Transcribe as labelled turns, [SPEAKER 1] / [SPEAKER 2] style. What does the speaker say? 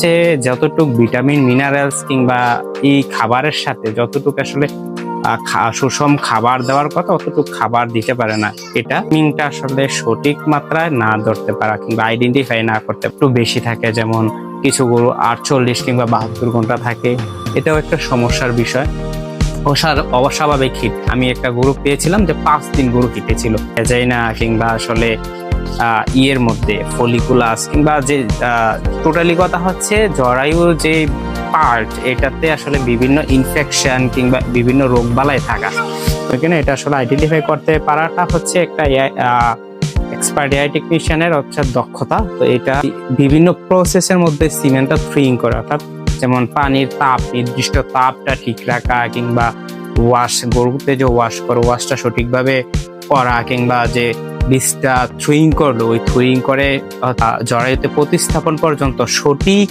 [SPEAKER 1] হচ্ছে যতটুক vitamin minerals কিংবা এই খাবারের সাথে যতটুকু আসলে সুষম খাবার দেওয়ার কথা অতটুকু খাবার দিতে পারে না। এটা মিনটা আসলে সঠিক মাত্রায় না ধরতে পারা কিংবা আইডেন্টিফাই না করতে একটু বেশি থাকে, যেমন কিছু গরু আটচল্লিশ কিংবা বাহাত্তর ঘণ্টা থাকে, এটাও একটা সমস্যার বিষয়। অসার, অস্বাভাবিক হিট। আমি একটা গরু পেয়েছিলাম যে পাঁচ দিন গরু হিটেছিল না কিংবা আসলে ইয়ের মধ্যে ফলিকুলাস কিংবা যে টোটালি কথা হচ্ছে জরায়ুর যে পার্ট এটাতে আসলে বিভিন্ন ইনফেকশন কিংবা বিভিন্ন রোগ বালাই থাকা। ওইখানে এটা আসলে আইডেন্টিফাই করতে পারাটা হচ্ছে একটা এক্সপার্ট এআই টেকনিশিয়ানের হচ্ছে দক্ষতা। তো এটা বিভিন্ন প্রসেসের মধ্যে সিমেন্টটা ফ্রিং করা, অর্থাৎ যেমন পানির তাপ, নির্দিষ্ট তাপটা ঠিক রাখা, কিংবা ওয়াশ গরুতে যে ওয়াশ করো ওয়াশটা সঠিকভাবে করা, কিংবা যে বীজটা থ্রুইং করল। ওই থ্রুইং করে জরায়ুতে প্রতিস্থাপন পর্যন্ত সঠিক